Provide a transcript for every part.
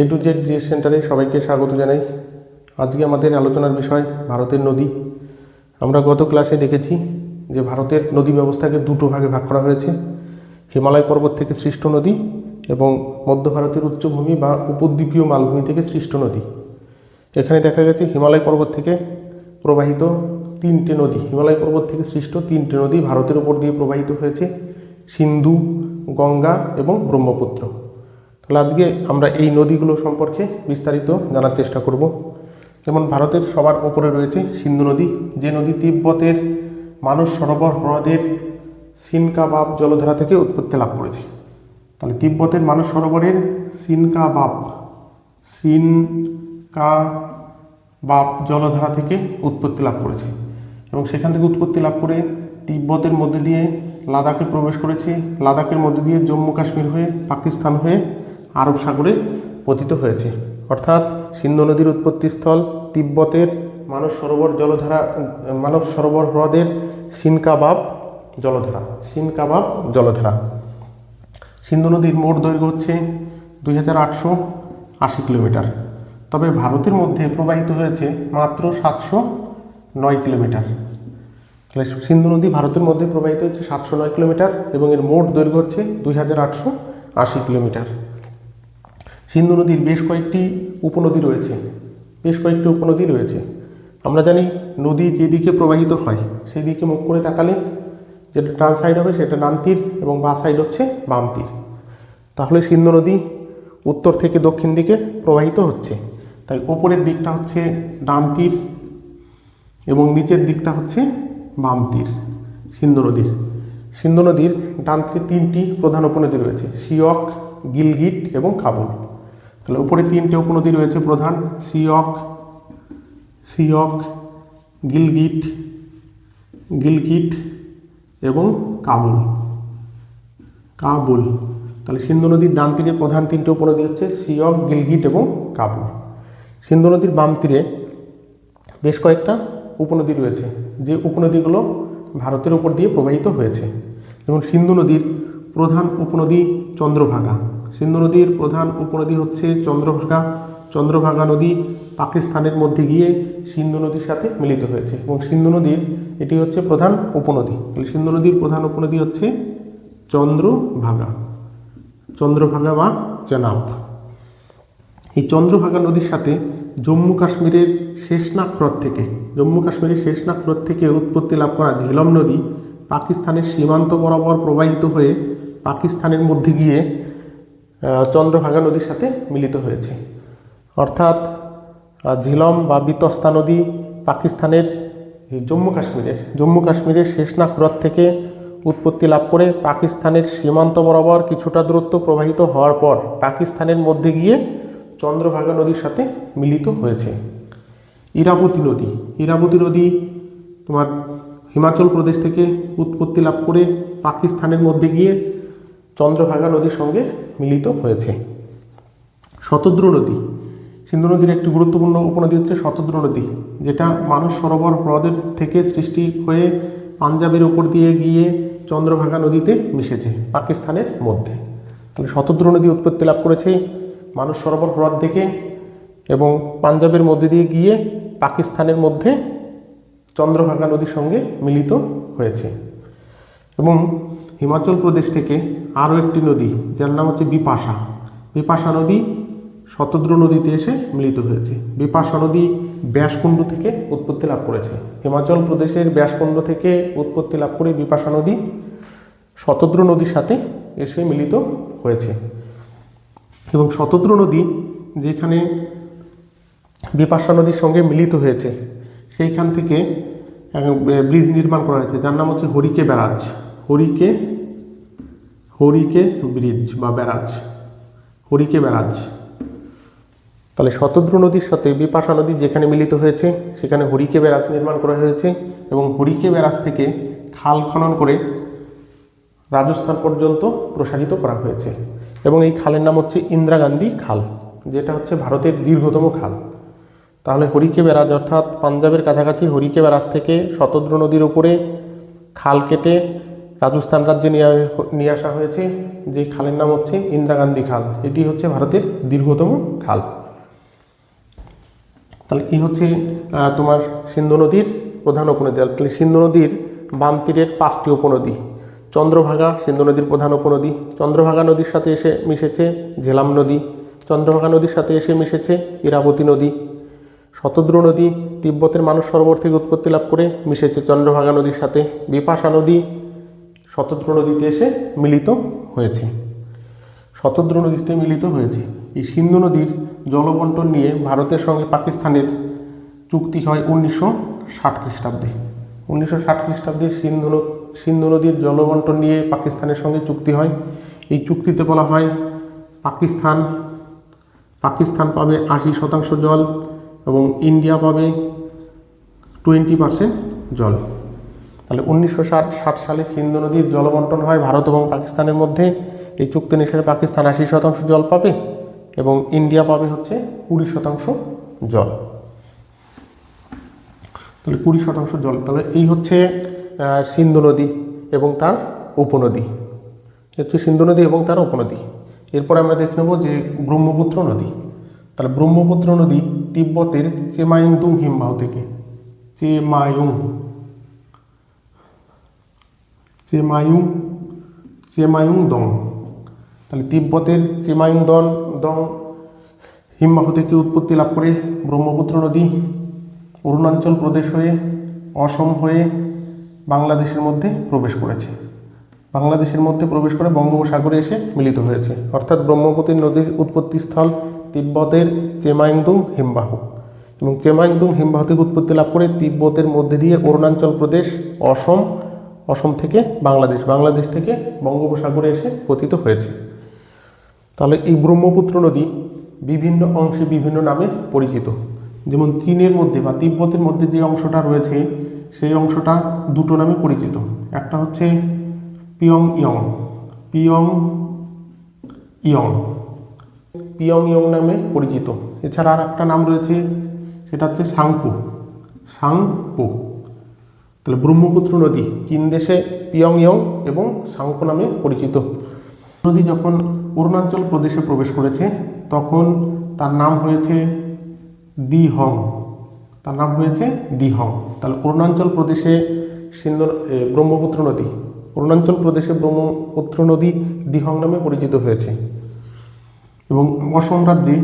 A to Z GS সেন্টারে সবাইকে স্বাগত জানাই। আজকে আমাদের আলোচনার বিষয় ভারতের নদী। আমরা গত ক্লাসে দেখেছি যে ভারতের নদী ব্যবস্থাকে দুটো ভাগে ভাগ করা হয়েছে। হিমালয় পর্বত থেকে সৃষ্ট নদী এবং মধ্য ভারতের উচ্চভূমি বা উপদ্বীপীয় মালভূমি থেকে সৃষ্ট নদী। এখানে দেখা গেছে হিমালয় পর্বত থেকে প্রবাহিত তিনটে নদী। হিমালয় পর্বত থেকে সৃষ্ট তিনটে নদী ভারতের উপর দিয়ে প্রবাহিত হয়েছে। সিন্ধু, গঙ্গা এবং ব্রহ্মপুত্র। তাহলে আজকে আমরা এই নদীগুলো সম্পর্কে বিস্তারিত জানার চেষ্টা করব। যেমন ভারতের সবার ওপরে রয়েছে সিন্ধু নদী, যে নদী তিব্বতের মানস সরোবর হ্রদের সিনকাবাব জলধারা থেকে উৎপত্তি লাভ করেছে। তাহলে তিব্বতের মানস সরোবরের সিনকাবাব সিনকা বাপ জলধারা থেকে উৎপত্তি লাভ করেছে এবং সেখান থেকে উৎপত্তি লাভ করে তিব্বতের মধ্যে দিয়ে লাদাখে প্রবেশ করেছে। লাদাখের মধ্যে দিয়ে জম্মু কাশ্মীর হয়ে পাকিস্তান হয়ে আরব সাগরে পতিত হয়েছে। অর্থাৎ সিন্ধু নদীর উৎপত্তিস্থল তিব্বতের মানব সরোবর জলধারা, মানব সরোবর হ্রদের সিনকাবাব জলধারা সিনকাবাব জলধারা। সিন্ধু নদীর মোট দৈর্ঘ্য হচ্ছে দুই হাজার আটশো আশি কিলোমিটার। তবে ভারতের মধ্যে প্রবাহিত হয়েছে মাত্র সাতশো নয় কিলোমিটার। সিন্ধু নদী ভারতের মধ্যে প্রবাহিত হচ্ছে সাতশো নয় কিলোমিটার এবং এর মোট দৈর্ঘ্য হচ্ছে দুই হাজার আটশো আশি কিলোমিটার। সিন্ধু নদীর বেশ কয়েকটি উপনদী রয়েছে, বেশ কয়েকটি উপনদী রয়েছে। আমরা জানি নদী যেদিকে প্রবাহিত হয় সেই দিকে মুখ করে তাকালে যেটা ডান সাইড হবে সেটা ডান তীর এবং বা সাইড হচ্ছে বাম তীর। তাহলে সিন্ধু নদী উত্তর থেকে দক্ষিণ দিকে প্রবাহিত হচ্ছে। তাই ওপরের দিকটা হচ্ছে ডান তীর এবং নিচের দিকটা হচ্ছে বাম তীর, সিন্ধু নদীর। সিন্ধু নদীর ডান তীরে তিনটি প্রধান উপনদী রয়েছে, সিয়ক, গিলগিট এবং কাবুল। তাহলে উপরে তিনটে উপনদী রয়েছে প্রধান। সিয়ক সিয়ক, গিলগিট গিলগিট এবং কাবুল। কাবুল। তাহলে সিন্ধু নদীর ডান তীরে প্রধান তিনটে উপনদী হচ্ছে সিয়ক, গিলগিট এবং কাবুল। সিন্ধু নদীর বাম তীরে বেশ কয়েকটা উপনদী রয়েছে, যে উপনদীগুলো ভারতের উপর দিয়ে প্রবাহিত হয়েছে। যেমন সিন্ধু নদীর প্রধান উপনদী চন্দ্রভাগা। সিন্ধু নদীর প্রধান উপনদী হচ্ছে চন্দ্রভাগা। চন্দ্রভাগা নদী পাকিস্তানের মধ্যে গিয়ে সিন্ধু নদীর সাথে মিলিত হয়েছে এবং সিন্ধু নদীর এটি হচ্ছে প্রধান উপনদী। তাহলে সিন্ধু নদীর প্রধান উপনদী হচ্ছে চন্দ্রভাগা। চন্দ্রভাগা বা চেনাব। এই চন্দ্রভাগা নদীর সাথে জম্মু কাশ্মীরের শেষনাগ হ্রদ থেকে, জম্মু কাশ্মীরের শেষনাগ হ্রদ থেকে উৎপত্তি লাভ করা ঝিলম নদী পাকিস্তানের সীমান্ত বরাবর প্রবাহিত হয়ে পাকিস্তানের মধ্যে গিয়ে চন্দ্রভাগা নদীর সাথে মিলিত হয়েছে। অর্থাৎ ঝিলম বা বিতস্তা নদী পাকিস্তানের জম্মু কাশ্মীরের জম্মু কাশ্মীরের শেষনাগ হ্রদ থেকে উৎপত্তি লাভ করে পাকিস্তানের সীমান্ত বরাবর কিছুটা দূরত্ব প্রবাহিত হওয়ার পর পাকিস্তানের মধ্যে গিয়ে চন্দ্রভাগা নদীর সাথে মিলিত হয়েছে। ইরাবতী নদী ইরাবতী নদী তোমার হিমাচল প্রদেশ থেকে উৎপত্তি লাভ করে পাকিস্তানের মধ্যে গিয়ে চন্দ্রভাগা নদীর সঙ্গে মিলিত হয়েছে। শতদ্র নদী। সিন্ধু নদীর একটি গুরুত্বপূর্ণ উপনদী হচ্ছে শতদ্র নদী, যেটা মানস সরোবর হ্রদের থেকে সৃষ্টি হয়ে পাঞ্জাবের উপর দিয়ে গিয়ে চন্দ্রভাগা নদীতে মিশেছে, পাকিস্তানের মধ্যে। তাহলে শতদ্র নদী উৎপত্তি লাভ করেছে মানস সরোবর হ্রদ থেকে এবং পাঞ্জাবের মধ্যে দিয়ে গিয়ে পাকিস্তানের মধ্যে চন্দ্রভাগা নদীর সঙ্গে মিলিত হয়েছে। এবং হিমাচল প্রদেশ থেকে আরও একটি নদী, যার নাম হচ্ছে বিপাশা। বিপাশা নদী শতদ্র নদীতে এসে মিলিত হয়েছে। বিপাশা নদী ব্যাসকুণ্ড থেকে উৎপত্তি লাভ করেছে। হিমাচল প্রদেশের ব্যাসকুণ্ড থেকে উৎপত্তি লাভ করে বিপাশা নদী শতদ্র নদীর সাথে এসে মিলিত হয়েছে। এবং শতদ্র নদী যেখানে বিপাশা নদীর সঙ্গে মিলিত হয়েছে, সেইখান থেকে ব্রিজ নির্মাণ করা হয়েছে, যার নাম হচ্ছে হরিকে ব্যারাজ। হরিকে হরিকে ব্রিজ বা ব্যারাজ, হরিকে ব্যারাজ। তাহলে শতদ্র নদীর সাথে বিপাশা নদী যেখানে মিলিত হয়েছে, সেখানে হরিকে ব্যারাজ নির্মাণ করা হয়েছে এবং হরিকে ব্যারাজ থেকে খাল খনন করে রাজস্থান পর্যন্ত প্রসারিত করা হয়েছে। এবং এই খালের নাম হচ্ছে ইন্দিরা গান্ধী খাল, যেটা হচ্ছে ভারতের দীর্ঘতম খাল। তাহলে হরিকে ব্যারাজ অর্থাৎ পাঞ্জাবের কাছাকাছি হরিকে ব্যারাজ থেকে শতদ্র নদীর উপরে খাল কেটে রাজস্থান রাজ্যে নিয়ে নিয়ে আসা হয়েছে যে খালের নাম হচ্ছে ইন্দিরা গান্ধী খাল। এটি হচ্ছে ভারতের দীর্ঘতম খাল। তাহলে এই হচ্ছে তোমার সিন্ধু নদীর প্রধান উপনদী। তাহলে সিন্ধু নদীর বাম তীরের পাঁচটি উপনদী। চন্দ্রভাগা সিন্ধু নদীর প্রধান উপনদী। চন্দ্রভাগা নদীর সাথে এসে মিশেছে ঝেলাম নদী। চন্দ্রভাগা নদীর সাথে এসে মিশেছে ইরাবতী নদী। শতদ্রু নদী তিব্বতের মানস সরোবর থেকে উৎপত্তি লাভ করে মিশেছে চন্দ্রভাগা নদীর সাথে। বিপাশা নদী শতদ্রু নদীতে এসে মিলিত হয়েছে। শতদ্রু নদীতে মিলিত হয়েছে। এই সিন্ধু নদীর জলবন্টন নিয়ে ভারতের সঙ্গে পাকিস্তানের চুক্তি হয় উনিশশো ষাট খ্রিস্টাব্দে। উনিশশো ষাট খ্রিস্টাব্দে সিন্ধু সিন্ধু নদীর জলবন্টন নিয়ে পাকিস্তানের সঙ্গে চুক্তি হয়। এই চুক্তিতে বলা হয়, পাকিস্তান পাকিস্তান পাবে আশি শতাংশ জল এবং ইন্ডিয়া পাবে টোয়েন্টি পার্সেন্ট জল। তাহলে উনিশশো ষাট ষাট সালে সিন্ধু নদীর জলবন্টন হয় ভারত এবং পাকিস্তানের মধ্যে। এই চুক্তি অনুসারে পাকিস্তান আশি শতাংশ জল পাবে এবং ইন্ডিয়া পাবে হচ্ছে কুড়ি শতাংশ জল। তাহলে কুড়ি শতাংশ জল, তাহলে এই হচ্ছে সিন্ধু নদী এবং তার উপনদী। হচ্ছে সিন্ধু নদী এবং তার উপনদী। এরপর আমরা দেখে নেব যে ব্রহ্মপুত্র নদী। তাহলে ব্রহ্মপুত্র নদী তিব্বতের চেমায়ুংদুং হিমবাহ থেকে। চেমায়ুং। চেমায়ুং চেমায়ুং দং তাহলে তিব্বতের চেমায়ুং দন দং হিমবাহ থেকে উৎপত্তি লাভ করে ব্রহ্মপুত্র নদী অরুণাচল প্রদেশ হয়ে অসম হয়ে বাংলাদেশের মধ্যে প্রবেশ করেছে। বাংলাদেশের মধ্যে প্রবেশ করে বঙ্গোপসাগরে এসে মিলিত হয়েছে। অর্থাৎ ব্রহ্মপুত্র নদীর উৎপত্তিস্থল তিব্বতের চেমাইংদুং হিমবাহ। এবং চেমাইংদুং হিমবাহ থেকে উৎপত্তি লাভ করে তিব্বতের মধ্যে দিয়ে অরুণাচল প্রদেশ, অসম অসম থেকে বাংলাদেশ বাংলাদেশ থেকে বঙ্গোপসাগরে এসে পতিত হয়েছে। তাহলে এই ব্রহ্মপুত্র নদী বিভিন্ন অংশে বিভিন্ন নামে পরিচিত। যেমন চীনের মধ্যে বা তিব্বতের মধ্যে যে অংশটা রয়েছে, সেই অংশটা দুটো নামে পরিচিত। একটা হচ্ছে পিয়ং ইয়ং পিয়ং ইয়ং পিয়ং ইয়ং নামে পরিচিত। এছাড়া আর একটা নাম রয়েছে, সেটা হচ্ছে সাংপু সাংপু। তাহলে ব্রহ্মপুত্র নদী, চীন দেশে পিয়ং ইয়ং এবং সাংপু নামে পরিচিত। নদী যখন অরুণাচল প্রদেশে প্রবেশ করেছে, তখন তার নাম হয়েছে দিহং। তার নাম হয়েছে দিহং। তাহলে অরুণাচল প্রদেশে সিন্ধু ব্রহ্মপুত্র নদী। অরুণাচল প্রদেশে ব্রহ্মপুত্র নদী দিহং নামে পরিচিত হয়েছে। এবং অসম রাজ্যে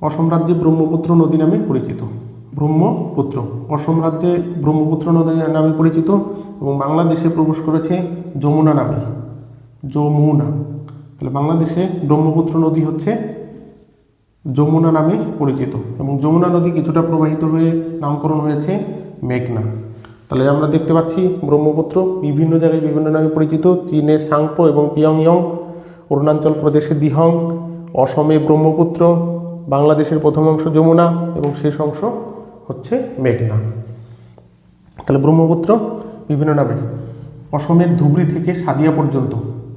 অসম রাজ্যে ব্রহ্মপুত্র নদী নামে পরিচিত। ব্রহ্মপুত্র। অসম রাজ্যে ব্রহ্মপুত্র নদী নামে পরিচিত এবং বাংলাদেশে প্রবেশ করেছে যমুনা নামে। যমুনা। তাহলে বাংলাদেশে ব্রহ্মপুত্র নদী হচ্ছে যমুনা নামে পরিচিত এবং যমুনা নদী কিছুটা প্রবাহিত হয়ে নামকরণ হয়েছে মেঘনা। তাহলে আমরা দেখতে পাচ্ছি ব্রহ্মপুত্র বিভিন্ন জায়গায় বিভিন্ন নামে পরিচিত। চীনে সাংপো এবং পিয়ংয়ং অরুণাচল প্রদেশে দিহং, অসমে ব্রহ্মপুত্র, বাংলাদেশের প্রথম অংশ যমুনা এবং শেষ অংশ হচ্ছে মেঘনা। তাহলে ব্রহ্মপুত্র বিভিন্ন নামে। অসমের ধুবড়ি থেকে সাদিয়া পর্যন্ত,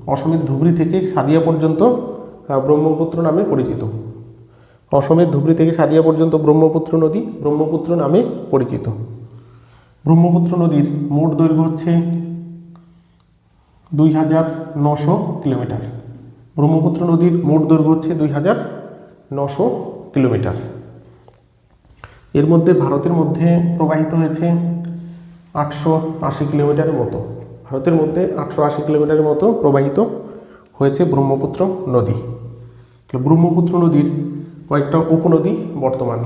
অসমের ধুবড়ি থেকে সাদিয়া পর্যন্ত ব্রহ্মপুত্র নামে পরিচিত। অসমের ধুবড়ি থেকে সাদিয়া পর্যন্ত ব্রহ্মপুত্র নদী, ব্রহ্মপুত্র নামে পরিচিত। ব্রহ্মপুত্র নদীর মোট দৈর্ঘ্য হচ্ছে দুই হাজার নশো কিলোমিটার। ব্রহ্মপুত্র নদীর মোট দৈর্ঘ্য হচ্ছে দুই হাজার নশো কিলোমিটার। এর মধ্যে ভারতের মধ্যে প্রবাহিত হয়েছে আটশো আশি কিলোমিটারের মতো। ভারতের মধ্যে আটশো আশি কিলোমিটারের মতো প্রবাহিত হয়েছে ব্রহ্মপুত্র নদী। ব্রহ্মপুত্র নদীর কয়েকটা উপনদী বর্তমান।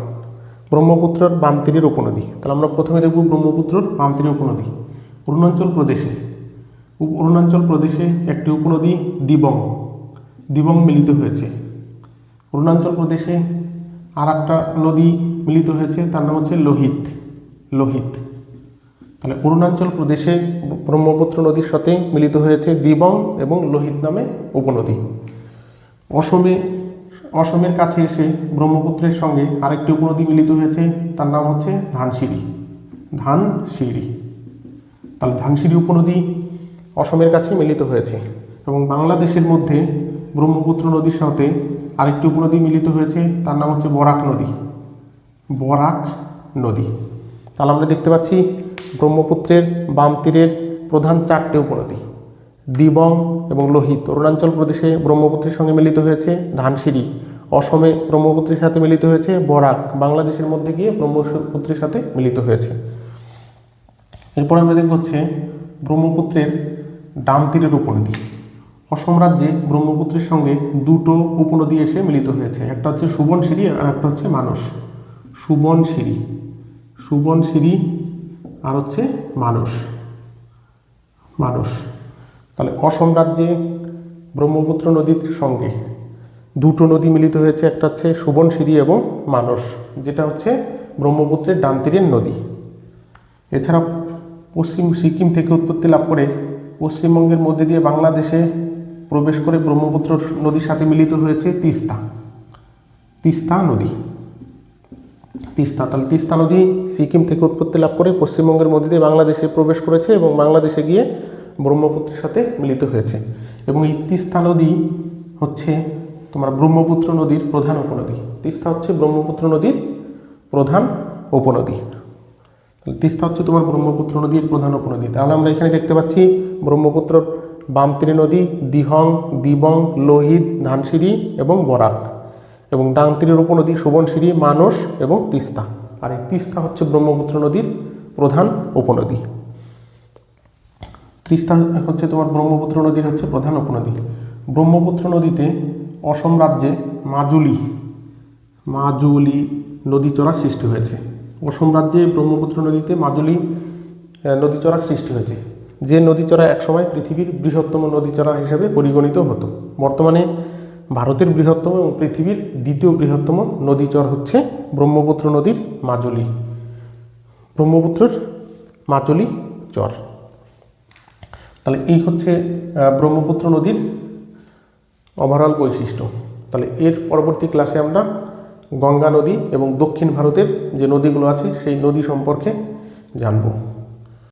ব্রহ্মপুত্রের বাম তীরের উপনদী। তাহলে আমরা প্রথমে দেখব ব্রহ্মপুত্রর বাম উপনদী। অরুণাচল প্রদেশে। অরুণাচল প্রদেশে একটি উপনদী দিবং। দিবং মিলিত হয়েছে। অরুণাচল প্রদেশে আর একটা নদী মিলিত হয়েছে, তার নাম হচ্ছে লোহিত লোহিত। তাহলে অরুণাচল প্রদেশে ব্রহ্মপুত্র নদীর সাথে মিলিত হয়েছে দিবং এবং লোহিত নামে উপনদী। অসমে, অসমের কাছে এসে ব্রহ্মপুত্রের সঙ্গে আরেকটি উপনদী মিলিত হয়েছে, তার নাম হচ্ছে ধানসিঁড়ি ধানসিঁড়ি। তাহলে ধানসিঁড়ি উপনদী অসমের কাছে মিলিত হয়েছে এবং বাংলাদেশের মধ্যে ব্রহ্মপুত্র নদীর সাথে আরেকটি উপনদী মিলিত হয়েছে, তার নাম হচ্ছে বরাক নদী। বরাক নদী। তাহলে আমরা দেখতে পাচ্ছি ব্রহ্মপুত্রের বাম তীরের প্রধান চারটে উপনদী, দিবং এবং লোহিত। অরুণাচল প্রদেশে ব্রহ্মপুত্রের সঙ্গে মিলিত হয়েছে ধানসিঁড়ি। অসমে ব্রহ্মপুত্রের সাথে মিলিত হয়েছে বরাক। বাংলাদেশের মধ্যে গিয়ে ব্রহ্মপুত্রের সাথে মিলিত হয়েছে। এরপর আমরা দেখব হচ্ছে ব্রহ্মপুত্রের ডান তীরের উপনদী। অসম রাজ্যে ব্রহ্মপুত্রের সঙ্গে দুটো উপনদী এসে মিলিত হয়েছে। একটা হচ্ছে সুবনশিরি আর একটা হচ্ছে মানস। সুবনশিরি। সুবনশিরি আর হচ্ছে মানস। মানস। তাহলে অসম রাজ্যে ব্রহ্মপুত্র নদীর সঙ্গে দুটো নদী মিলিত হয়েছে। একটা হচ্ছে সুবনশিরি এবং মানস, যেটা হচ্ছে ব্রহ্মপুত্রের ডান তীরের নদী। এছাড়া পশ্চিম সিকিম থেকে উৎপত্তি লাভ করে পশ্চিমবঙ্গের মধ্যে দিয়ে বাংলাদেশে প্রবেশ করে ব্রহ্মপুত্র নদীর সাথে মিলিত হয়েছে তিস্তা। তিস্তা নদী। তিস্তা, তাহলে তিস্তা নদী সিকিম থেকে উৎপত্তি লাভ করে পশ্চিমবঙ্গের মধ্যে দিয়ে বাংলাদেশে প্রবেশ করেছে এবং বাংলাদেশে গিয়ে ব্রহ্মপুত্রের সাথে মিলিত হয়েছে। এবং এই তিস্তা নদী হচ্ছে তোমার ব্রহ্মপুত্র নদীর প্রধান উপনদী। তিস্তা হচ্ছে ব্রহ্মপুত্র নদীর প্রধান উপনদী। তিস্তা হচ্ছে তোমার ব্রহ্মপুত্র নদীর প্রধান উপনদী। তাহলে আমরা এখানে দেখতে পাচ্ছি ব্রহ্মপুত্র বাম নদী, দিহং, দিবং, লোহিত, ধানসিঁড়ি এবং বরাক এবং ডান তীরের উপনদী সুবনশিরি মানস এবং তিস্তা। আর এই তিস্তা হচ্ছে ব্রহ্মপুত্র নদীর প্রধান উপনদী। তিস্তা হচ্ছে তোমার ব্রহ্মপুত্র নদীর হচ্ছে প্রধান উপনদী। ব্রহ্মপুত্র নদীতে অসম রাজ্যে মাজুলি মাজুলি নদী চড়ার সৃষ্টি হয়েছে। অসম রাজ্যে ব্রহ্মপুত্র নদীতে মাজুলি নদী চড়ার সৃষ্টি হয়েছে। যে নদী চড়া একসময় পৃথিবীর বৃহত্তম নদী চড়া হিসেবে পরিগণিত হতো। বর্তমানে ভারতের বৃহত্তম এবং পৃথিবীর দ্বিতীয় বৃহত্তম নদীচর হচ্ছে ব্রহ্মপুত্র নদীর মাজুলি। ব্রহ্মপুত্রের মাজুলি চর। তাহলে এই হচ্ছে ব্রহ্মপুত্র নদীর ওভারঅল বৈশিষ্ট্য। তাহলে এর পরবর্তী ক্লাসে আমরা গঙ্গা নদী এবং দক্ষিণ ভারতের যে নদীগুলো আছে, সেই নদী সম্পর্কে জানব।